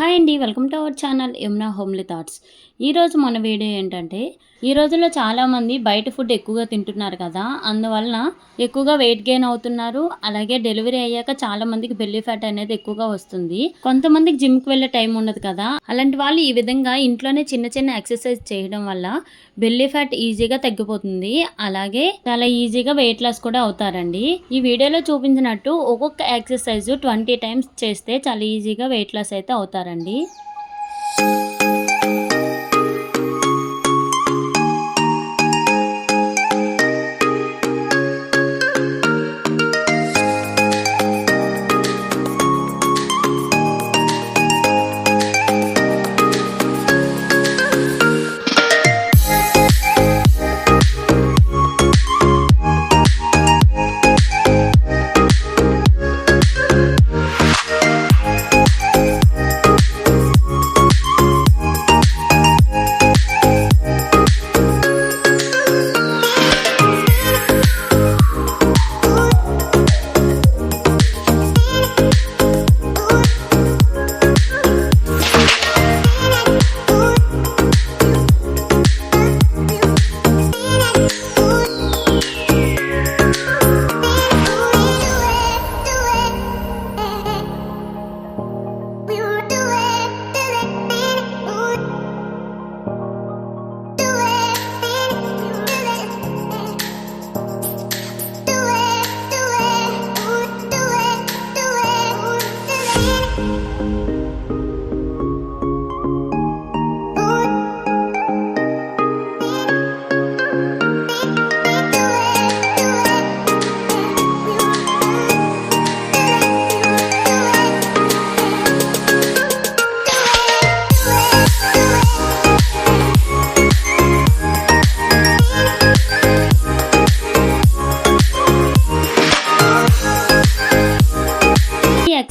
Hi అండి welcome to our channel Yamuna homely thoughts. ఈరోజు మన వీడియో ఏంటంటే ఈ రోజుల్లో చాలామంది బయట ఫుడ్ ఎక్కువగా తింటున్నారు కదా అందువలన ఎక్కువగా వెయిట్ గెయిన్ అవుతున్నారు. అలాగే డెలివరీ అయ్యాక చాలా మందికి బెల్లీ ఫ్యాట్ అనేది ఎక్కువగా వస్తుంది. కొంతమందికి జిమ్కి వెళ్ళే టైం ఉండదు కదా అలాంటి వాళ్ళు ఈ విధంగా ఇంట్లోనే చిన్న చిన్న ఎక్సర్సైజ్ చేయడం వల్ల బెల్లీ ఫ్యాట్ ఈజీగా తగ్గిపోతుంది. అలాగే చాలా ఈజీగా వెయిట్ లాస్ కూడా అవుతారండి. ఈ వీడియోలో చూపించినట్టు ఒక్కొక్క ఎక్సర్సైజ్ ట్వంటీ టైమ్స్ చేస్తే చాలా ఈజీగా వెయిట్ లాస్ అయితే అవుతారు. ఈ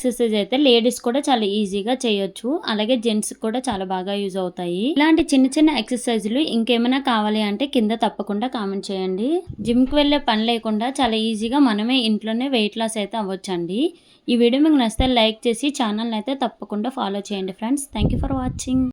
ఎక్సర్సైజ్ అయితే లేడీస్ కూడా చాలా ఈజీగా చేయొచ్చు. అలాగే జెంట్స్ కూడా చాలా బాగా యూజ్ అవుతాయి. ఇలాంటి చిన్న చిన్న ఎక్సర్సైజ్లు ఇంకేమైనా కావాలి అంటే కింద తప్పకుండా కామెంట్ చేయండి. జిమ్కి వెళ్ళే పని లేకుండా చాలా ఈజీగా మనమే ఇంట్లోనే వెయిట్ లాస్ అయితే అవ్వచ్చండి. ఈ వీడియో మీకు నచ్చితే లైక్ చేసి ఛానల్ అయితే తప్పకుండా ఫాలో చేయండి ఫ్రెండ్స్ థ్యాంక్ ఫర్ వాచింగ్